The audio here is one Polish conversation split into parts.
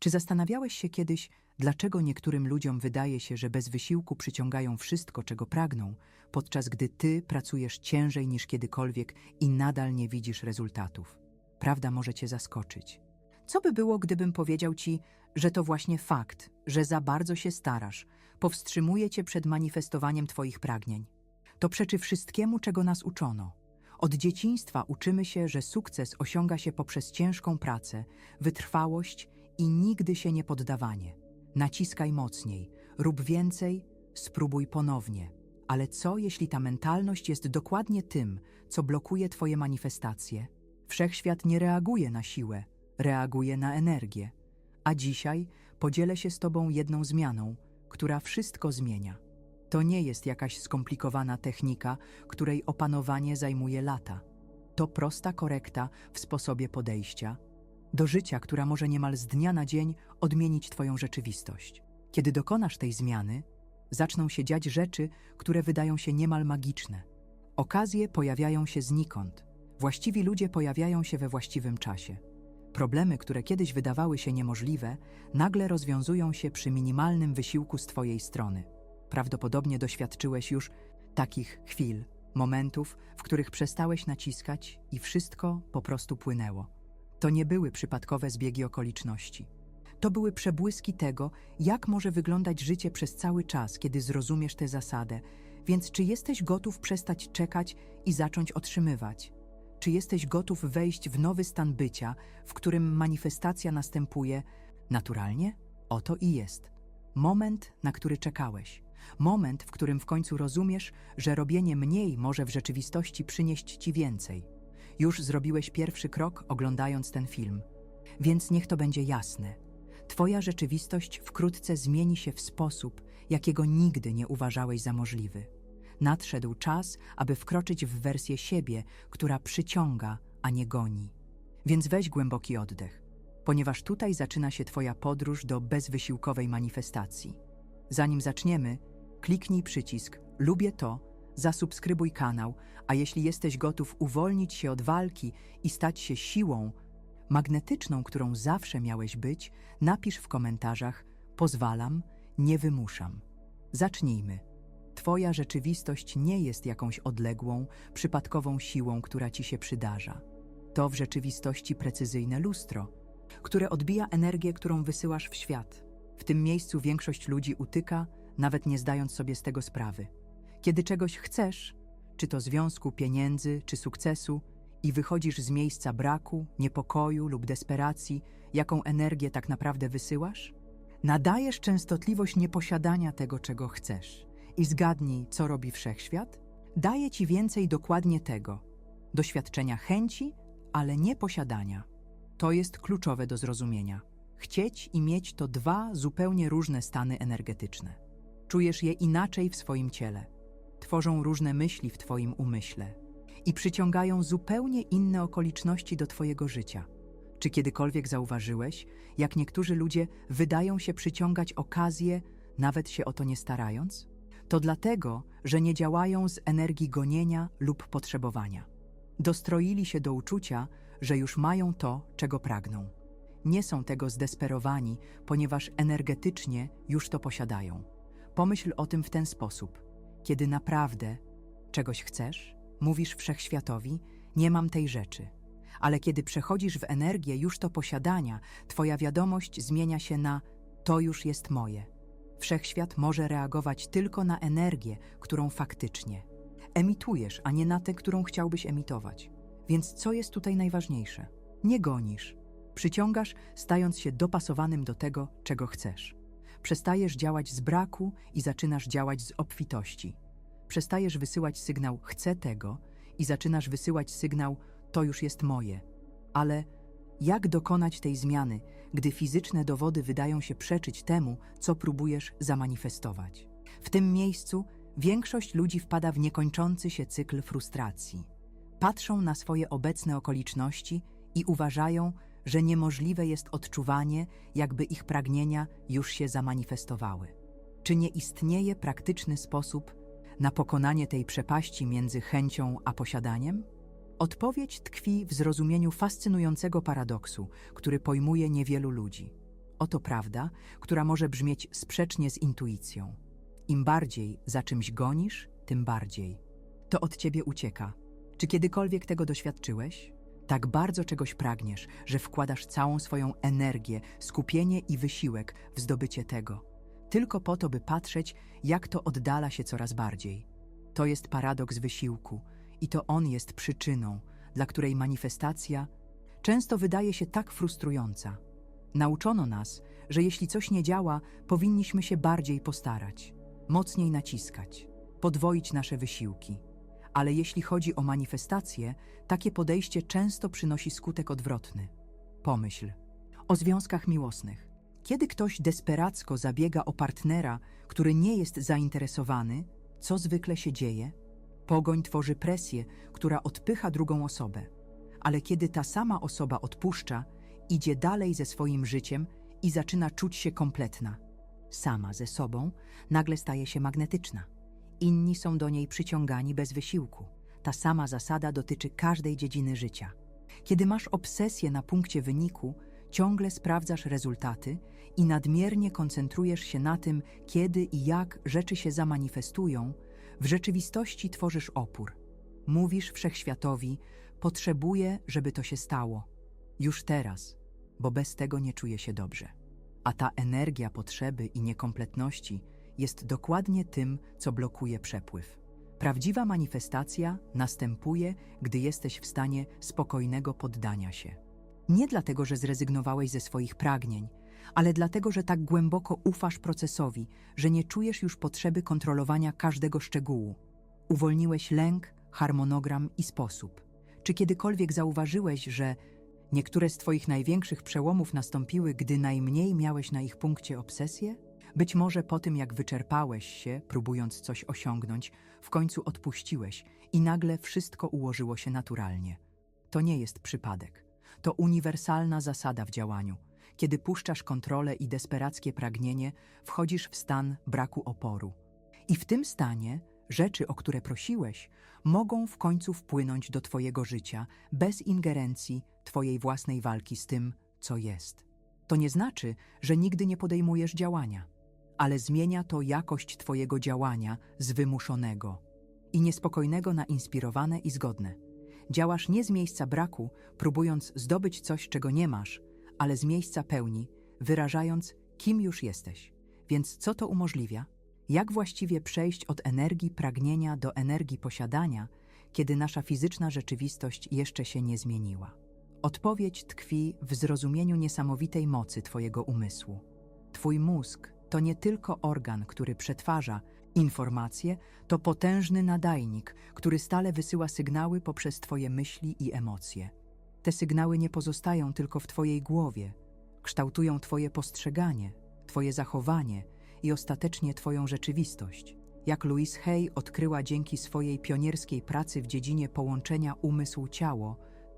Czy zastanawiałeś się kiedyś, dlaczego niektórym ludziom wydaje się, że bez wysiłku przyciągają wszystko, czego pragną, podczas gdy ty pracujesz ciężej niż kiedykolwiek i nadal nie widzisz rezultatów? Prawda może cię zaskoczyć. Co by było, gdybym powiedział ci, że to właśnie fakt, że za bardzo się starasz, powstrzymuje cię przed manifestowaniem twoich pragnień? To przeczy wszystkiemu, czego nas uczono. Od dzieciństwa uczymy się, że sukces osiąga się poprzez ciężką pracę, wytrwałość i nigdy się nie poddawanie. Naciskaj mocniej, rób więcej, spróbuj ponownie. Ale co, jeśli ta mentalność jest dokładnie tym, co blokuje Twoje manifestacje? Wszechświat nie reaguje na siłę, reaguje na energię. A dzisiaj podzielę się z Tobą jedną zmianą, która wszystko zmienia. To nie jest jakaś skomplikowana technika, której opanowanie zajmuje lata. To prosta korekta w sposobie podejścia do życia, która może niemal z dnia na dzień odmienić Twoją rzeczywistość. Kiedy dokonasz tej zmiany, zaczną się dziać rzeczy, które wydają się niemal magiczne. Okazje pojawiają się znikąd. Właściwi ludzie pojawiają się we właściwym czasie. Problemy, które kiedyś wydawały się niemożliwe, nagle rozwiązują się przy minimalnym wysiłku z Twojej strony. Prawdopodobnie doświadczyłeś już takich chwil, momentów, w których przestałeś naciskać i wszystko po prostu płynęło. To nie były przypadkowe zbiegi okoliczności. To były przebłyski tego, jak może wyglądać życie przez cały czas, kiedy zrozumiesz tę zasadę. Więc czy jesteś gotów przestać czekać i zacząć otrzymywać? Czy jesteś gotów wejść w nowy stan bycia, w którym manifestacja następuje naturalnie? Oto i jest. Moment, na który czekałeś. Moment, w którym w końcu rozumiesz, że robienie mniej może w rzeczywistości przynieść ci więcej. Już zrobiłeś pierwszy krok, oglądając ten film. Więc niech to będzie jasne. Twoja rzeczywistość wkrótce zmieni się w sposób, jakiego nigdy nie uważałeś za możliwy. Nadszedł czas, aby wkroczyć w wersję siebie, która przyciąga, a nie goni. Więc weź głęboki oddech, ponieważ tutaj zaczyna się Twoja podróż do bezwysiłkowej manifestacji. Zanim zaczniemy, kliknij przycisk Lubię to, zasubskrybuj kanał, a jeśli jesteś gotów uwolnić się od walki i stać się siłą magnetyczną, którą zawsze miałeś być, napisz w komentarzach pozwalam, nie wymuszam. Zacznijmy. Twoja rzeczywistość nie jest jakąś odległą, przypadkową siłą, która ci się przydarza. To w rzeczywistości precyzyjne lustro, które odbija energię, którą wysyłasz w świat. W tym miejscu większość ludzi utyka, nawet nie zdając sobie z tego sprawy. Kiedy czegoś chcesz, czy to związku, pieniędzy, czy sukcesu, i wychodzisz z miejsca braku, niepokoju lub desperacji, jaką energię tak naprawdę wysyłasz? Nadajesz częstotliwość nieposiadania tego, czego chcesz. I zgadnij, co robi wszechświat? Daje ci więcej dokładnie tego doświadczenia chęci, ale nie posiadania. To jest kluczowe do zrozumienia. Chcieć i mieć to dwa zupełnie różne stany energetyczne. Czujesz je inaczej w swoim ciele tworzą różne myśli w Twoim umyśle i przyciągają zupełnie inne okoliczności do Twojego życia. Czy kiedykolwiek zauważyłeś, jak niektórzy ludzie wydają się przyciągać okazje, nawet się o to nie starając? To dlatego, że nie działają z energii gonienia lub potrzebowania. Dostroili się do uczucia, że już mają to, czego pragną. Nie są tego zdesperowani, ponieważ energetycznie już to posiadają. Pomyśl o tym w ten sposób. Kiedy naprawdę czegoś chcesz, mówisz wszechświatowi: Nie mam tej rzeczy. Ale kiedy przechodzisz w energię już to posiadania, Twoja wiadomość zmienia się na to już jest moje. Wszechświat może reagować tylko na energię, którą faktycznie emitujesz, a nie na tę, którą chciałbyś emitować. Więc co jest tutaj najważniejsze? Nie gonisz. Przyciągasz, stając się dopasowanym do tego, czego chcesz. Przestajesz działać z braku i zaczynasz działać z obfitości. Przestajesz wysyłać sygnał chcę tego i zaczynasz wysyłać sygnał to już jest moje. Ale jak dokonać tej zmiany, gdy fizyczne dowody wydają się przeczyć temu, co próbujesz zamanifestować? W tym miejscu większość ludzi wpada w niekończący się cykl frustracji. Patrzą na swoje obecne okoliczności i uważają, że niemożliwe jest odczuwanie, jakby ich pragnienia już się zamanifestowały. Czy nie istnieje praktyczny sposób na pokonanie tej przepaści między chęcią a posiadaniem? Odpowiedź tkwi w zrozumieniu fascynującego paradoksu, który pojmuje niewielu ludzi. Oto prawda, która może brzmieć sprzecznie z intuicją. Im bardziej za czymś gonisz, tym bardziej. To od ciebie ucieka. Czy kiedykolwiek tego doświadczyłeś? Tak bardzo czegoś pragniesz, że wkładasz całą swoją energię, skupienie i wysiłek w zdobycie tego, tylko po to, by patrzeć, jak to oddala się coraz bardziej. To jest paradoks wysiłku i to on jest przyczyną, dla której manifestacja często wydaje się tak frustrująca. Nauczono nas, że jeśli coś nie działa, powinniśmy się bardziej postarać, mocniej naciskać, podwoić nasze wysiłki. Ale jeśli chodzi o manifestację, takie podejście często przynosi skutek odwrotny. Pomyśl o związkach miłosnych. Kiedy ktoś desperacko zabiega o partnera, który nie jest zainteresowany, co zwykle się dzieje? Pogoń tworzy presję, która odpycha drugą osobę. Ale kiedy ta sama osoba odpuszcza, idzie dalej ze swoim życiem i zaczyna czuć się kompletna, sama ze sobą, nagle staje się magnetyczna. Inni są do niej przyciągani bez wysiłku. Ta sama zasada dotyczy każdej dziedziny życia. Kiedy masz obsesję na punkcie wyniku, ciągle sprawdzasz rezultaty i nadmiernie koncentrujesz się na tym, kiedy i jak rzeczy się zamanifestują, w rzeczywistości tworzysz opór. Mówisz wszechświatowi: Potrzebuję, żeby to się stało. Już teraz, bo bez tego nie czuję się dobrze. A ta energia potrzeby i niekompletności jest dokładnie tym, co blokuje przepływ. Prawdziwa manifestacja następuje, gdy jesteś w stanie spokojnego poddania się. Nie dlatego, że zrezygnowałeś ze swoich pragnień, ale dlatego, że tak głęboko ufasz procesowi, że nie czujesz już potrzeby kontrolowania każdego szczegółu. Uwolniłeś lęk, harmonogram i sposób. Czy kiedykolwiek zauważyłeś, że niektóre z Twoich największych przełomów nastąpiły, gdy najmniej miałeś na ich punkcie obsesję? Być może po tym, jak wyczerpałeś się, próbując coś osiągnąć, w końcu odpuściłeś i nagle wszystko ułożyło się naturalnie. To nie jest przypadek. To uniwersalna zasada w działaniu. Kiedy puszczasz kontrolę i desperackie pragnienie, wchodzisz w stan braku oporu. I w tym stanie rzeczy, o które prosiłeś, mogą w końcu wpłynąć do Twojego życia bez ingerencji Twojej własnej walki z tym, co jest. To nie znaczy, że nigdy nie podejmujesz działania, ale zmienia to jakość Twojego działania z wymuszonego i niespokojnego na inspirowane i zgodne. Działasz nie z miejsca braku, próbując zdobyć coś, czego nie masz, ale z miejsca pełni, wyrażając, kim już jesteś. Więc co to umożliwia? Jak właściwie przejść od energii pragnienia do energii posiadania, kiedy nasza fizyczna rzeczywistość jeszcze się nie zmieniła? Odpowiedź tkwi w zrozumieniu niesamowitej mocy Twojego umysłu. Twój mózg to nie tylko organ, który przetwarza informacje, to potężny nadajnik, który stale wysyła sygnały poprzez Twoje myśli i emocje. Te sygnały nie pozostają tylko w Twojej głowie, kształtują Twoje postrzeganie, Twoje zachowanie i ostatecznie Twoją rzeczywistość. Jak Louise Hay odkryła dzięki swojej pionierskiej pracy w dziedzinie połączenia umysł-ciało,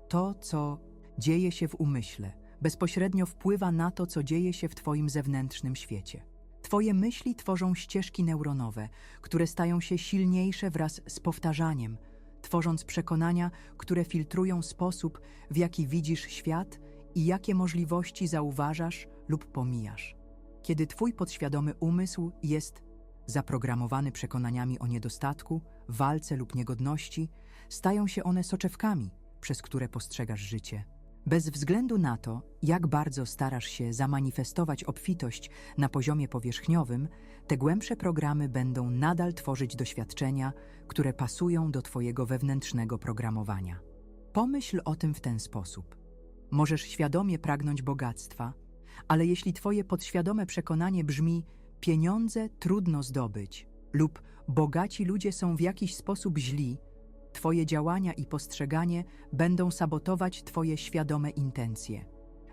to, co dzieje się w umyśle, bezpośrednio wpływa na to, co dzieje się w Twoim zewnętrznym świecie. Twoje myśli tworzą ścieżki neuronowe, które stają się silniejsze wraz z powtarzaniem, tworząc przekonania, które filtrują sposób, w jaki widzisz świat i jakie możliwości zauważasz lub pomijasz. Kiedy Twój podświadomy umysł jest zaprogramowany przekonaniami o niedostatku, walce lub niegodności, stają się one soczewkami, przez które postrzegasz życie. Bez względu na to, jak bardzo starasz się zamanifestować obfitość na poziomie powierzchniowym, te głębsze programy będą nadal tworzyć doświadczenia, które pasują do Twojego wewnętrznego programowania. Pomyśl o tym w ten sposób. Możesz świadomie pragnąć bogactwa, ale jeśli Twoje podświadome przekonanie brzmi: pieniądze trudno zdobyć, lub bogaci ludzie są w jakiś sposób źli, Twoje działania i postrzeganie będą sabotować Twoje świadome intencje.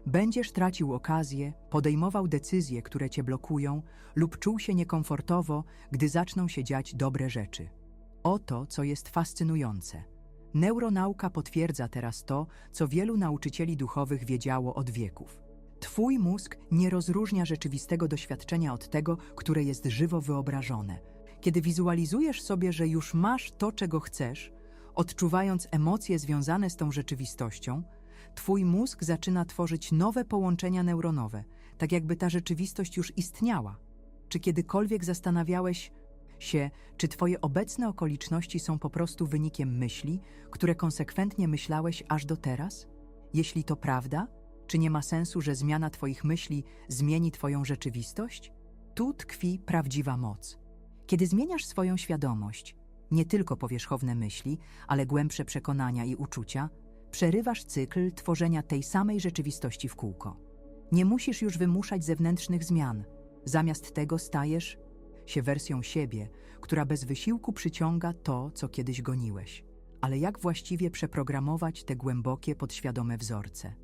Będziesz tracił okazję, podejmował decyzje, które Cię blokują, lub czuł się niekomfortowo, gdy zaczną się dziać dobre rzeczy. Oto, co jest fascynujące. Neuronauka potwierdza teraz to, co wielu nauczycieli duchowych wiedziało od wieków. Twój mózg nie rozróżnia rzeczywistego doświadczenia od tego, które jest żywo wyobrażone. Kiedy wizualizujesz sobie, że już masz to, czego chcesz, odczuwając emocje związane z tą rzeczywistością, Twój mózg zaczyna tworzyć nowe połączenia neuronowe, tak jakby ta rzeczywistość już istniała. Czy kiedykolwiek zastanawiałeś się, czy Twoje obecne okoliczności są po prostu wynikiem myśli, które konsekwentnie myślałeś aż do teraz? Jeśli to prawda, czy nie ma sensu, że zmiana Twoich myśli zmieni Twoją rzeczywistość? Tu tkwi prawdziwa moc. Kiedy zmieniasz swoją świadomość, nie tylko powierzchowne myśli, ale głębsze przekonania i uczucia, przerywasz cykl tworzenia tej samej rzeczywistości w kółko. Nie musisz już wymuszać zewnętrznych zmian. Zamiast tego stajesz się wersją siebie, która bez wysiłku przyciąga to, co kiedyś goniłeś. Ale jak właściwie przeprogramować te głębokie, podświadome wzorce?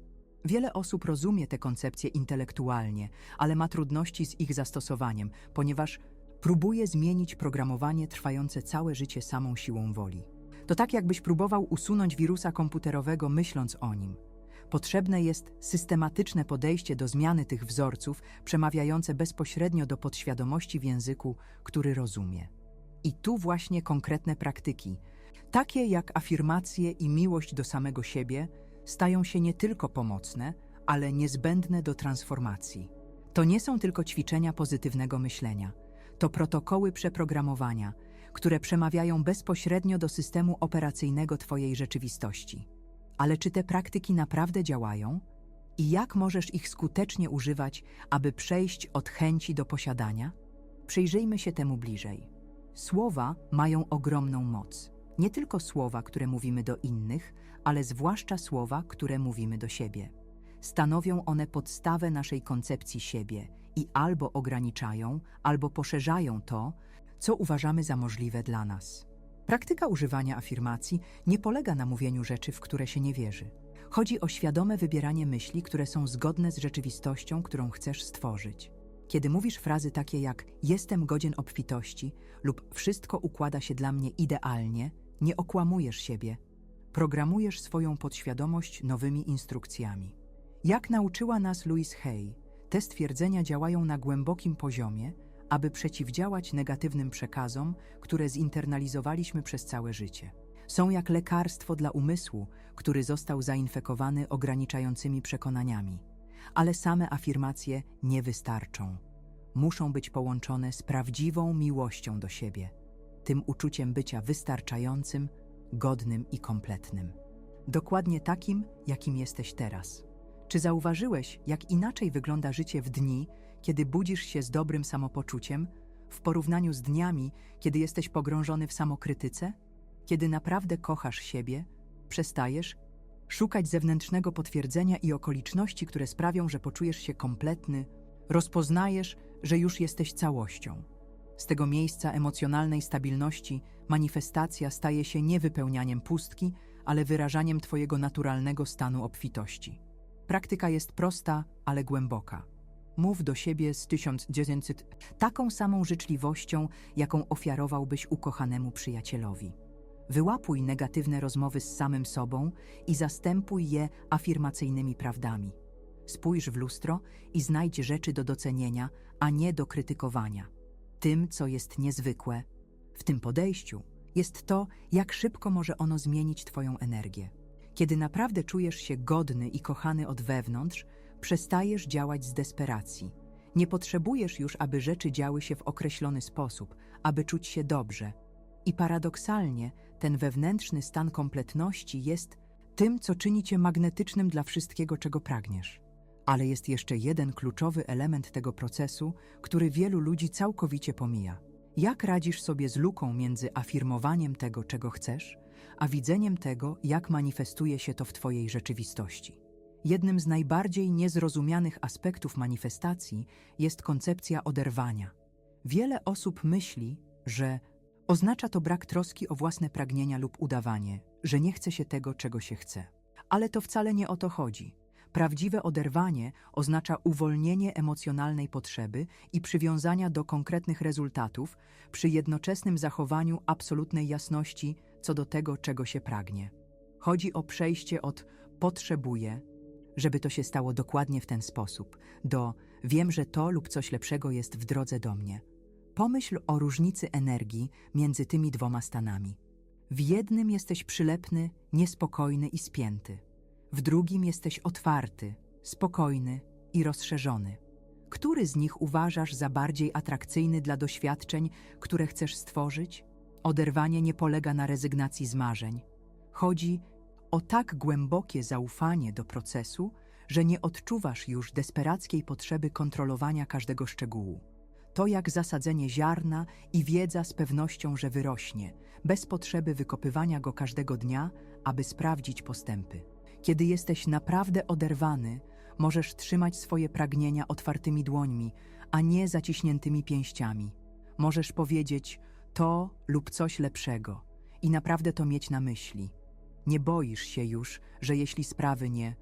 Wiele osób rozumie te koncepcje intelektualnie, ale ma trudności z ich zastosowaniem, ponieważ próbuje zmienić programowanie trwające całe życie samą siłą woli. To tak, jakbyś próbował usunąć wirusa komputerowego, myśląc o nim. Potrzebne jest systematyczne podejście do zmiany tych wzorców, przemawiające bezpośrednio do podświadomości w języku, który rozumie. I tu właśnie konkretne praktyki, takie jak afirmacje i miłość do samego siebie, stają się nie tylko pomocne, ale niezbędne do transformacji. To nie są tylko ćwiczenia pozytywnego myślenia, to protokoły przeprogramowania, które przemawiają bezpośrednio do systemu operacyjnego Twojej rzeczywistości. Ale czy te praktyki naprawdę działają? I jak możesz ich skutecznie używać, aby przejść od chęci do posiadania? Przyjrzyjmy się temu bliżej. Słowa mają ogromną moc. Nie tylko słowa, które mówimy do innych, ale zwłaszcza słowa, które mówimy do siebie. Stanowią one podstawę naszej koncepcji siebie i albo ograniczają, albo poszerzają to, co uważamy za możliwe dla nas. Praktyka używania afirmacji nie polega na mówieniu rzeczy, w które się nie wierzy. Chodzi o świadome wybieranie myśli, które są zgodne z rzeczywistością, którą chcesz stworzyć. Kiedy mówisz frazy takie jak jestem godzien obfitości lub wszystko układa się dla mnie idealnie, nie okłamujesz siebie, programujesz swoją podświadomość nowymi instrukcjami. Jak nauczyła nas Louise Hay, te stwierdzenia działają na głębokim poziomie, aby przeciwdziałać negatywnym przekazom, które zinternalizowaliśmy przez całe życie. Są jak lekarstwo dla umysłu, który został zainfekowany ograniczającymi przekonaniami. Ale same afirmacje nie wystarczą. Muszą być połączone z prawdziwą miłością do siebie, tym uczuciem bycia wystarczającym, godnym i kompletnym. Dokładnie takim, jakim jesteś teraz. Czy zauważyłeś, jak inaczej wygląda życie w dni, kiedy budzisz się z dobrym samopoczuciem, w porównaniu z dniami, kiedy jesteś pogrążony w samokrytyce? Kiedy naprawdę kochasz siebie, przestajesz szukać zewnętrznego potwierdzenia i okoliczności, które sprawią, że poczujesz się kompletny, rozpoznajesz, że już jesteś całością. Z tego miejsca emocjonalnej stabilności manifestacja staje się nie wypełnianiem pustki, ale wyrażaniem Twojego naturalnego stanu obfitości. Praktyka jest prosta, ale głęboka. Mów do siebie z 1900 taką samą życzliwością, jaką ofiarowałbyś ukochanemu przyjacielowi. Wyłapuj negatywne rozmowy z samym sobą i zastępuj je afirmacyjnymi prawdami. Spójrz w lustro i znajdź rzeczy do docenienia, a nie do krytykowania. Tym, co jest niezwykłe, w tym podejściu, jest to, jak szybko może ono zmienić Twoją energię. Kiedy naprawdę czujesz się godny i kochany od wewnątrz, przestajesz działać z desperacji. Nie potrzebujesz już, aby rzeczy działy się w określony sposób, aby czuć się dobrze. I paradoksalnie, ten wewnętrzny stan kompletności jest tym, co czyni cię magnetycznym dla wszystkiego, czego pragniesz. Ale jest jeszcze jeden kluczowy element tego procesu, który wielu ludzi całkowicie pomija. Jak radzisz sobie z luką między afirmowaniem tego, czego chcesz, a widzeniem tego, jak manifestuje się to w Twojej rzeczywistości? Jednym z najbardziej niezrozumianych aspektów manifestacji jest koncepcja oderwania. Wiele osób myśli, że oznacza to brak troski o własne pragnienia lub udawanie, że nie chce się tego, czego się chce. Ale to wcale nie o to chodzi. Prawdziwe oderwanie oznacza uwolnienie emocjonalnej potrzeby i przywiązania do konkretnych rezultatów przy jednoczesnym zachowaniu absolutnej jasności co do tego, czego się pragnie. Chodzi o przejście od potrzebuję, żeby to się stało dokładnie w ten sposób, do wiem, że to lub coś lepszego jest w drodze do mnie. Pomyśl o różnicy energii między tymi dwoma stanami. W jednym jesteś przylepny, niespokojny i spięty. W drugim jesteś otwarty, spokojny i rozszerzony. Który z nich uważasz za bardziej atrakcyjny dla doświadczeń, które chcesz stworzyć? Oderwanie nie polega na rezygnacji z marzeń. Chodzi o tak głębokie zaufanie do procesu, że nie odczuwasz już desperackiej potrzeby kontrolowania każdego szczegółu. To jak zasadzenie ziarna i wiedza z pewnością, że wyrośnie, bez potrzeby wykopywania go każdego dnia, aby sprawdzić postępy. Kiedy jesteś naprawdę oderwany, możesz trzymać swoje pragnienia otwartymi dłońmi, a nie zaciśniętymi pięściami. Możesz powiedzieć to lub coś lepszego i naprawdę to mieć na myśli. Nie boisz się już, że jeśli sprawy nie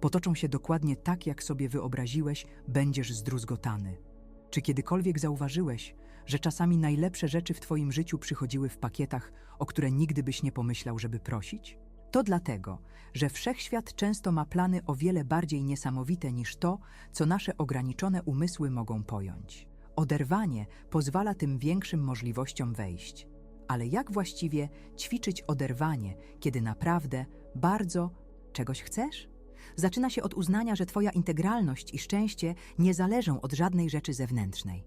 potoczą się dokładnie tak, jak sobie wyobraziłeś, będziesz zdruzgotany. Czy kiedykolwiek zauważyłeś, że czasami najlepsze rzeczy w Twoim życiu przychodziły w pakietach, o które nigdy byś nie pomyślał, żeby prosić? To dlatego, że wszechświat często ma plany o wiele bardziej niesamowite niż to, co nasze ograniczone umysły mogą pojąć. Oderwanie pozwala tym większym możliwościom wejść. Ale jak właściwie ćwiczyć oderwanie, kiedy naprawdę bardzo czegoś chcesz? Zaczyna się od uznania, że Twoja integralność i szczęście nie zależą od żadnej rzeczy zewnętrznej.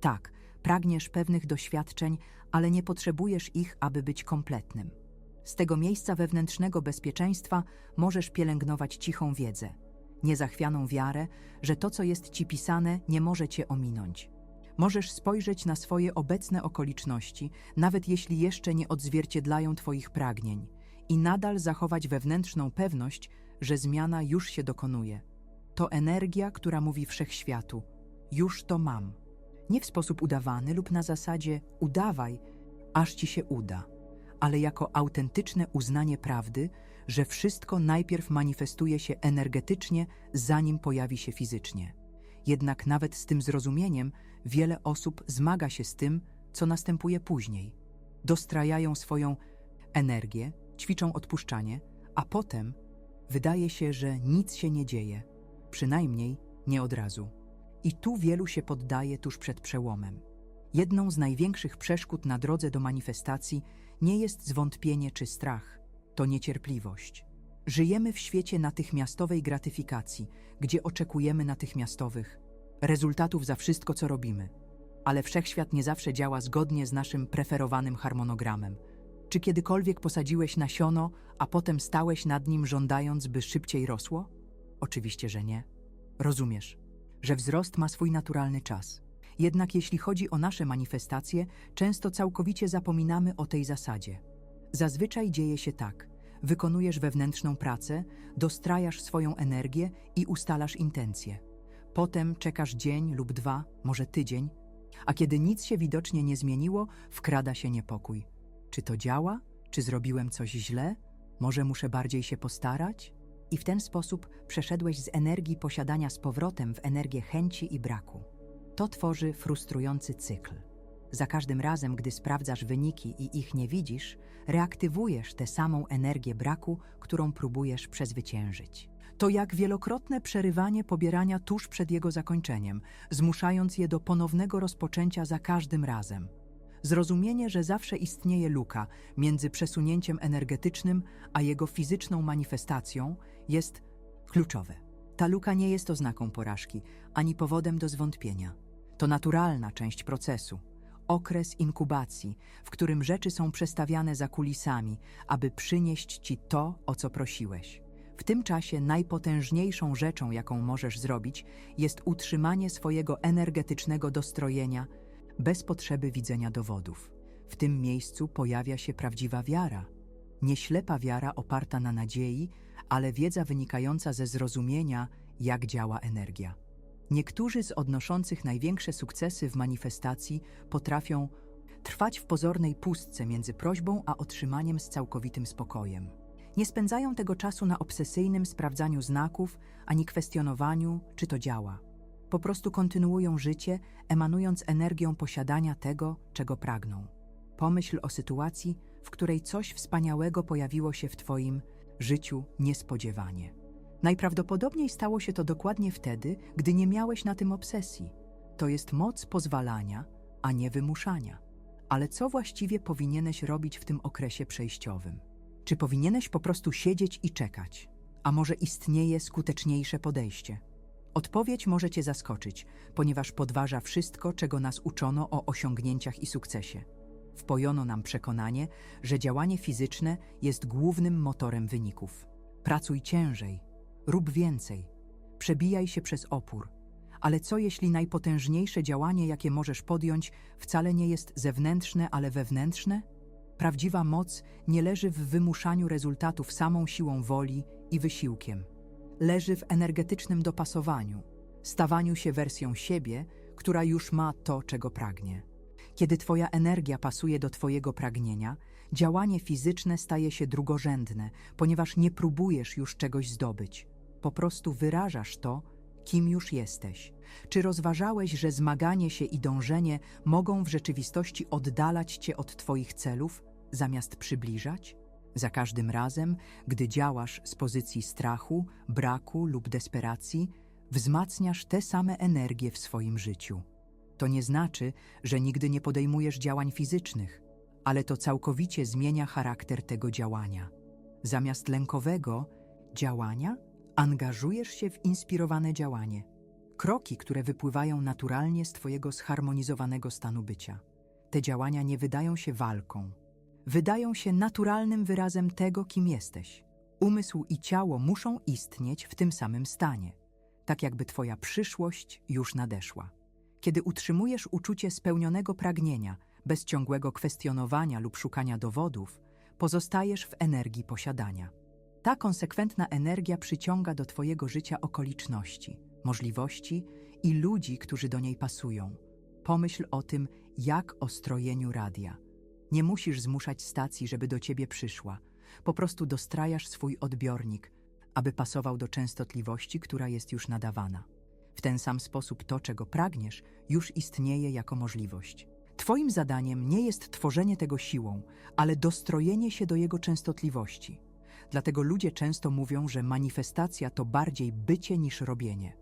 Tak, pragniesz pewnych doświadczeń, ale nie potrzebujesz ich, aby być kompletnym. Z tego miejsca wewnętrznego bezpieczeństwa możesz pielęgnować cichą wiedzę, niezachwianą wiarę, że to, co jest ci pisane, nie może cię ominąć. Możesz spojrzeć na swoje obecne okoliczności, nawet jeśli jeszcze nie odzwierciedlają Twoich pragnień, i nadal zachować wewnętrzną pewność, że zmiana już się dokonuje. To energia, która mówi wszechświatu: Już to mam. Nie w sposób udawany lub na zasadzie udawaj, aż ci się uda, ale jako autentyczne uznanie prawdy, że wszystko najpierw manifestuje się energetycznie, zanim pojawi się fizycznie. Jednak nawet z tym zrozumieniem wiele osób zmaga się z tym, co następuje później. Dostrajają swoją energię, ćwiczą odpuszczanie, a potem wydaje się, że nic się nie dzieje, przynajmniej nie od razu. I tu wielu się poddaje tuż przed przełomem. Jedną z największych przeszkód na drodze do manifestacji nie jest zwątpienie czy strach, to niecierpliwość. Żyjemy w świecie natychmiastowej gratyfikacji, gdzie oczekujemy natychmiastowych rezultatów za wszystko, co robimy. Ale wszechświat nie zawsze działa zgodnie z naszym preferowanym harmonogramem. Czy kiedykolwiek posadziłeś nasiono, a potem stałeś nad nim żądając, by szybciej rosło? Oczywiście, że nie. Rozumiesz, że wzrost ma swój naturalny czas. Jednak jeśli chodzi o nasze manifestacje, często całkowicie zapominamy o tej zasadzie. Zazwyczaj dzieje się tak: wykonujesz wewnętrzną pracę, dostrajasz swoją energię i ustalasz intencje. Potem czekasz dzień lub dwa, może tydzień, a kiedy nic się widocznie nie zmieniło, wkrada się niepokój. Czy to działa? Czy zrobiłem coś źle? Może muszę bardziej się postarać? I w ten sposób przeszedłeś z energii posiadania z powrotem w energię chęci i braku. To tworzy frustrujący cykl. Za każdym razem, gdy sprawdzasz wyniki i ich nie widzisz, reaktywujesz tę samą energię braku, którą próbujesz przezwyciężyć. To jak wielokrotne przerywanie pobierania tuż przed jego zakończeniem, zmuszając je do ponownego rozpoczęcia za każdym razem. Zrozumienie, że zawsze istnieje luka między przesunięciem energetycznym a jego fizyczną manifestacją, jest kluczowe. Ta luka nie jest oznaką porażki ani powodem do zwątpienia. To naturalna część procesu, okres inkubacji, w którym rzeczy są przestawiane za kulisami, aby przynieść ci to, o co prosiłeś. W tym czasie najpotężniejszą rzeczą, jaką możesz zrobić, jest utrzymanie swojego energetycznego dostrojenia bez potrzeby widzenia dowodów. W tym miejscu pojawia się prawdziwa wiara. Nie ślepa wiara oparta na nadziei, ale wiedza wynikająca ze zrozumienia, jak działa energia. Niektórzy z odnoszących największe sukcesy w manifestacji potrafią trwać w pozornej pustce między prośbą a otrzymaniem z całkowitym spokojem. Nie spędzają tego czasu na obsesyjnym sprawdzaniu znaków ani kwestionowaniu, czy to działa. Po prostu kontynuują życie, emanując energią posiadania tego, czego pragną. Pomyśl o sytuacji, w której coś wspaniałego pojawiło się w Twoim życiu niespodziewanie. Najprawdopodobniej stało się to dokładnie wtedy, gdy nie miałeś na tym obsesji. To jest moc pozwalania, a nie wymuszania. Ale co właściwie powinieneś robić w tym okresie przejściowym? Czy powinieneś po prostu siedzieć i czekać? A może istnieje skuteczniejsze podejście? Odpowiedź może Cię zaskoczyć, ponieważ podważa wszystko, czego nas uczono o osiągnięciach i sukcesie. Wpojono nam przekonanie, że działanie fizyczne jest głównym motorem wyników. Pracuj ciężej, rób więcej, przebijaj się przez opór. Ale co jeśli najpotężniejsze działanie, jakie możesz podjąć, wcale nie jest zewnętrzne, ale wewnętrzne? Prawdziwa moc nie leży w wymuszaniu rezultatów samą siłą woli i wysiłkiem. Leży w energetycznym dopasowaniu, stawaniu się wersją siebie, która już ma to, czego pragnie. Kiedy Twoja energia pasuje do Twojego pragnienia, działanie fizyczne staje się drugorzędne, ponieważ nie próbujesz już czegoś zdobyć. Po prostu wyrażasz to, kim już jesteś. Czy rozważałeś, że zmaganie się i dążenie mogą w rzeczywistości oddalać Cię od Twoich celów, zamiast przybliżać? Za każdym razem, gdy działasz z pozycji strachu, braku lub desperacji, wzmacniasz te same energie w swoim życiu. To nie znaczy, że nigdy nie podejmujesz działań fizycznych, ale to całkowicie zmienia charakter tego działania. Zamiast lękowego działania, angażujesz się w inspirowane działanie. Kroki, które wypływają naturalnie z Twojego zharmonizowanego stanu bycia. Te działania nie wydają się walką. Wydają się naturalnym wyrazem tego, kim jesteś. Umysł i ciało muszą istnieć w tym samym stanie, tak jakby Twoja przyszłość już nadeszła. Kiedy utrzymujesz uczucie spełnionego pragnienia, bez ciągłego kwestionowania lub szukania dowodów, pozostajesz w energii posiadania. Ta konsekwentna energia przyciąga do Twojego życia okoliczności, możliwości i ludzi, którzy do niej pasują. Pomyśl o tym, jak o strojeniu radia. Nie musisz zmuszać stacji, żeby do Ciebie przyszła. Po prostu dostrajasz swój odbiornik, aby pasował do częstotliwości, która jest już nadawana. W ten sam sposób to, czego pragniesz, już istnieje jako możliwość. Twoim zadaniem nie jest tworzenie tego siłą, ale dostrojenie się do jego częstotliwości. Dlatego ludzie często mówią, że manifestacja to bardziej bycie niż robienie.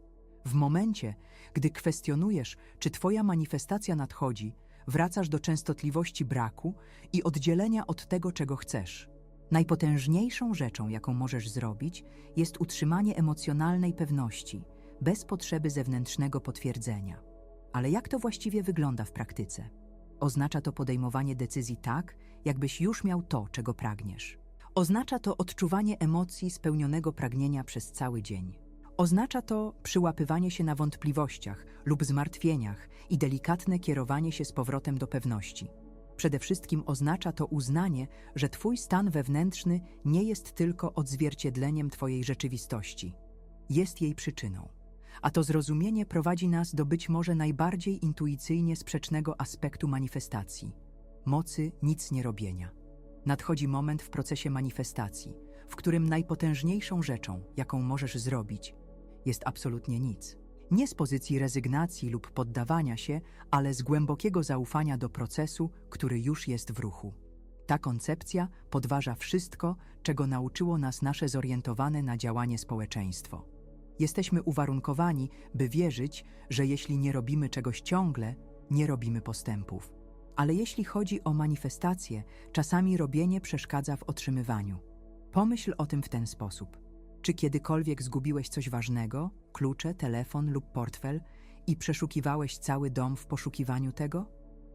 W momencie, gdy kwestionujesz, czy Twoja manifestacja nadchodzi, wracasz do częstotliwości braku i oddzielenia od tego, czego chcesz. Najpotężniejszą rzeczą, jaką możesz zrobić, jest utrzymanie emocjonalnej pewności, bez potrzeby zewnętrznego potwierdzenia. Ale jak to właściwie wygląda w praktyce? Oznacza to podejmowanie decyzji tak, jakbyś już miał to, czego pragniesz. Oznacza to odczuwanie emocji spełnionego pragnienia przez cały dzień. Oznacza to przyłapywanie się na wątpliwościach lub zmartwieniach i delikatne kierowanie się z powrotem do pewności. Przede wszystkim oznacza to uznanie, że Twój stan wewnętrzny nie jest tylko odzwierciedleniem Twojej rzeczywistości, jest jej przyczyną. A to zrozumienie prowadzi nas do być może najbardziej intuicyjnie sprzecznego aspektu manifestacji mocy nic nie robienia. Nadchodzi moment w procesie manifestacji, w którym najpotężniejszą rzeczą, jaką możesz zrobić, jest absolutnie nic. Nie z pozycji rezygnacji lub poddawania się, ale z głębokiego zaufania do procesu, który już jest w ruchu. Ta koncepcja podważa wszystko, czego nauczyło nas nasze zorientowane na działanie społeczeństwo. Jesteśmy uwarunkowani, by wierzyć, że jeśli nie robimy czegoś ciągle, nie robimy postępów. Ale jeśli chodzi o manifestację, czasami robienie przeszkadza w otrzymywaniu. Pomyśl o tym w ten sposób. Czy kiedykolwiek zgubiłeś coś ważnego, klucze, telefon lub portfel i przeszukiwałeś cały dom w poszukiwaniu tego?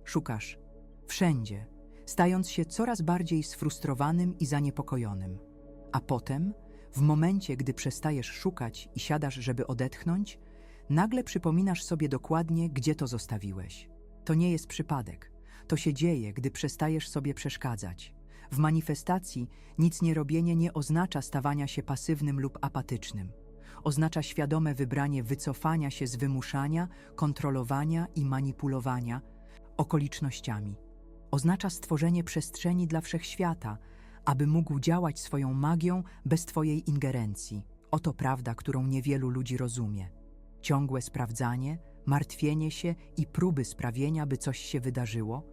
Szukasz wszędzie, stając się coraz bardziej sfrustrowanym i zaniepokojonym. A potem, w momencie, gdy przestajesz szukać i siadasz, żeby odetchnąć, nagle przypominasz sobie dokładnie, gdzie to zostawiłeś. To nie jest przypadek. To się dzieje, gdy przestajesz sobie przeszkadzać. W manifestacji nic nie robienie nie oznacza stawania się pasywnym lub apatycznym. Oznacza świadome wybranie wycofania się z wymuszania, kontrolowania i manipulowania okolicznościami. Oznacza stworzenie przestrzeni dla wszechświata, aby mógł działać swoją magią bez Twojej ingerencji. Oto prawda, którą niewielu ludzi rozumie. Ciągłe sprawdzanie, martwienie się i próby sprawienia, by coś się wydarzyło,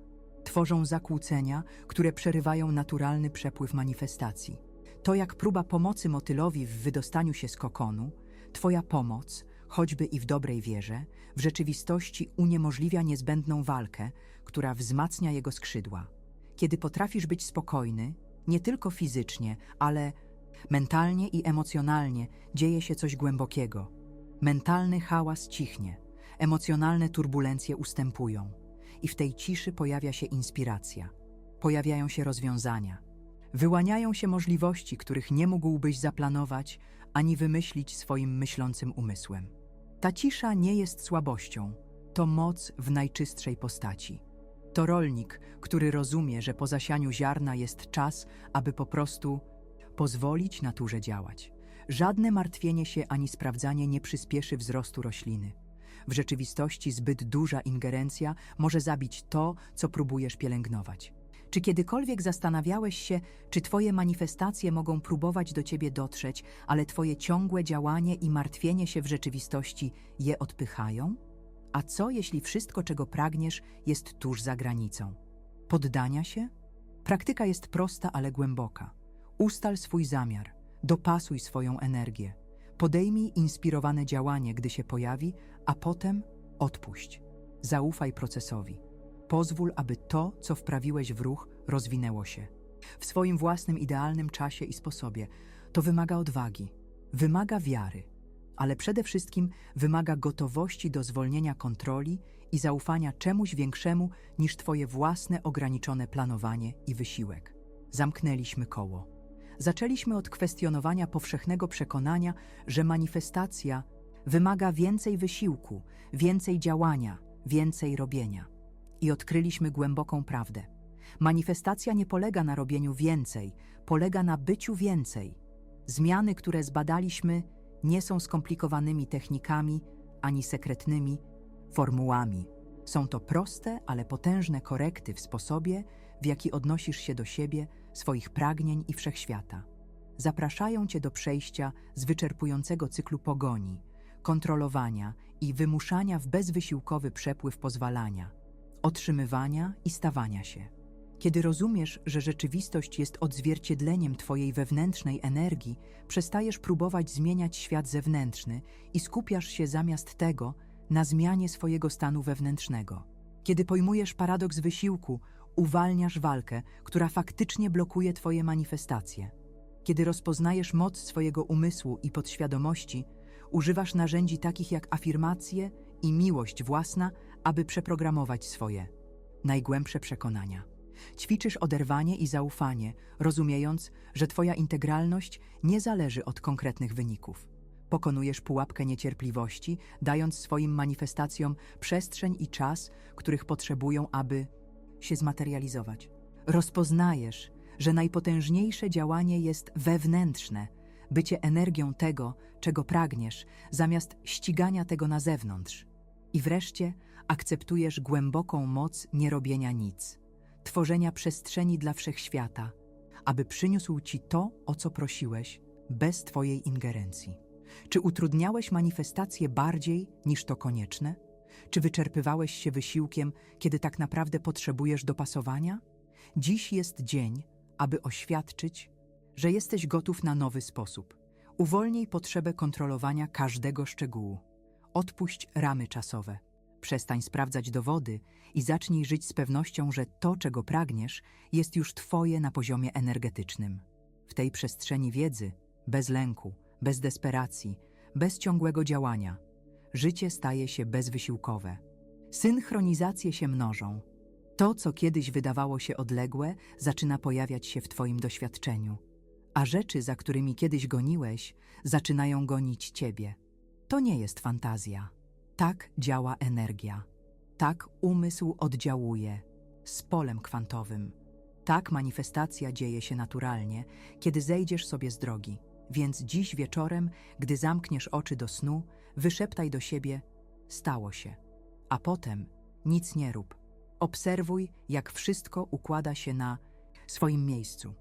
tworzą zakłócenia, które przerywają naturalny przepływ manifestacji. To jak próba pomocy motylowi w wydostaniu się z kokonu, Twoja pomoc, choćby i w dobrej wierze, w rzeczywistości uniemożliwia niezbędną walkę, która wzmacnia jego skrzydła. Kiedy potrafisz być spokojny, nie tylko fizycznie, ale mentalnie i emocjonalnie dzieje się coś głębokiego. Mentalny hałas cichnie, emocjonalne turbulencje ustępują i w tej ciszy pojawia się inspiracja, pojawiają się rozwiązania, wyłaniają się możliwości, których nie mógłbyś zaplanować ani wymyślić swoim myślącym umysłem. Ta cisza nie jest słabością, to moc w najczystszej postaci. To rolnik, który rozumie, że po zasianiu ziarna jest czas, aby po prostu pozwolić naturze działać. Żadne martwienie się ani sprawdzanie nie przyspieszy wzrostu rośliny. W rzeczywistości zbyt duża ingerencja może zabić to, co próbujesz pielęgnować. Czy kiedykolwiek zastanawiałeś się, czy Twoje manifestacje mogą próbować do Ciebie dotrzeć, ale Twoje ciągłe działanie i martwienie się w rzeczywistości je odpychają? A co, jeśli wszystko, czego pragniesz, jest tuż za granicą? Poddania się? Praktyka jest prosta, ale głęboka. Ustal swój zamiar, dopasuj swoją energię, podejmij inspirowane działanie, gdy się pojawi, a potem odpuść. Zaufaj procesowi. Pozwól, aby to, co wprawiłeś w ruch, rozwinęło się. W swoim własnym idealnym czasie i sposobie. To wymaga odwagi, wymaga wiary, ale przede wszystkim wymaga gotowości do zwolnienia kontroli i zaufania czemuś większemu niż Twoje własne ograniczone planowanie i wysiłek. Zamknęliśmy koło. Zaczęliśmy od kwestionowania powszechnego przekonania, że manifestacja wymaga więcej wysiłku, więcej działania, więcej robienia. I odkryliśmy głęboką prawdę. Manifestacja nie polega na robieniu więcej, polega na byciu więcej. Zmiany, które zbadaliśmy, nie są skomplikowanymi technikami ani sekretnymi formułami. Są to proste, ale potężne korekty w sposobie, w jaki odnosisz się do siebie, swoich pragnień i wszechświata. Zapraszają cię do przejścia z wyczerpującego cyklu pogoni, kontrolowania i wymuszania w bezwysiłkowy przepływ pozwalania, otrzymywania i stawania się. Kiedy rozumiesz, że rzeczywistość jest odzwierciedleniem Twojej wewnętrznej energii, przestajesz próbować zmieniać świat zewnętrzny i skupiasz się zamiast tego na zmianie swojego stanu wewnętrznego. Kiedy pojmujesz paradoks wysiłku, uwalniasz walkę, która faktycznie blokuje Twoje manifestacje. Kiedy rozpoznajesz moc swojego umysłu i podświadomości, używasz narzędzi takich jak afirmacje i miłość własna, aby przeprogramować swoje najgłębsze przekonania. Ćwiczysz oderwanie i zaufanie, rozumiejąc, że Twoja integralność nie zależy od konkretnych wyników. Pokonujesz pułapkę niecierpliwości, dając swoim manifestacjom przestrzeń i czas, których potrzebują, aby się zmaterializować. Rozpoznajesz, że najpotężniejsze działanie jest wewnętrzne, bycie energią tego, czego pragniesz, zamiast ścigania tego na zewnątrz. I wreszcie akceptujesz głęboką moc nierobienia nic tworzenia przestrzeni dla wszechświata, aby przyniósł ci to, o co prosiłeś, bez Twojej ingerencji. Czy utrudniałeś manifestację bardziej niż to konieczne? Czy wyczerpywałeś się wysiłkiem, kiedy tak naprawdę potrzebujesz dopasowania? Dziś jest dzień, aby oświadczyć, że jesteś gotów na nowy sposób. Uwolnij potrzebę kontrolowania każdego szczegółu. Odpuść ramy czasowe. Przestań sprawdzać dowody i zacznij żyć z pewnością, że to, czego pragniesz, jest już Twoje na poziomie energetycznym. W tej przestrzeni wiedzy, bez lęku, bez desperacji, bez ciągłego działania, życie staje się bezwysiłkowe. Synchronizacje się mnożą. To, co kiedyś wydawało się odległe, zaczyna pojawiać się w Twoim doświadczeniu, a rzeczy, za którymi kiedyś goniłeś, zaczynają gonić Ciebie. To nie jest fantazja. Tak działa energia. Tak umysł oddziałuje z polem kwantowym. Tak manifestacja dzieje się naturalnie, kiedy zejdziesz sobie z drogi. Więc dziś wieczorem, gdy zamkniesz oczy do snu, wyszeptaj do siebie: Stało się. A potem nic nie rób. Obserwuj, jak wszystko układa się na swoim miejscu.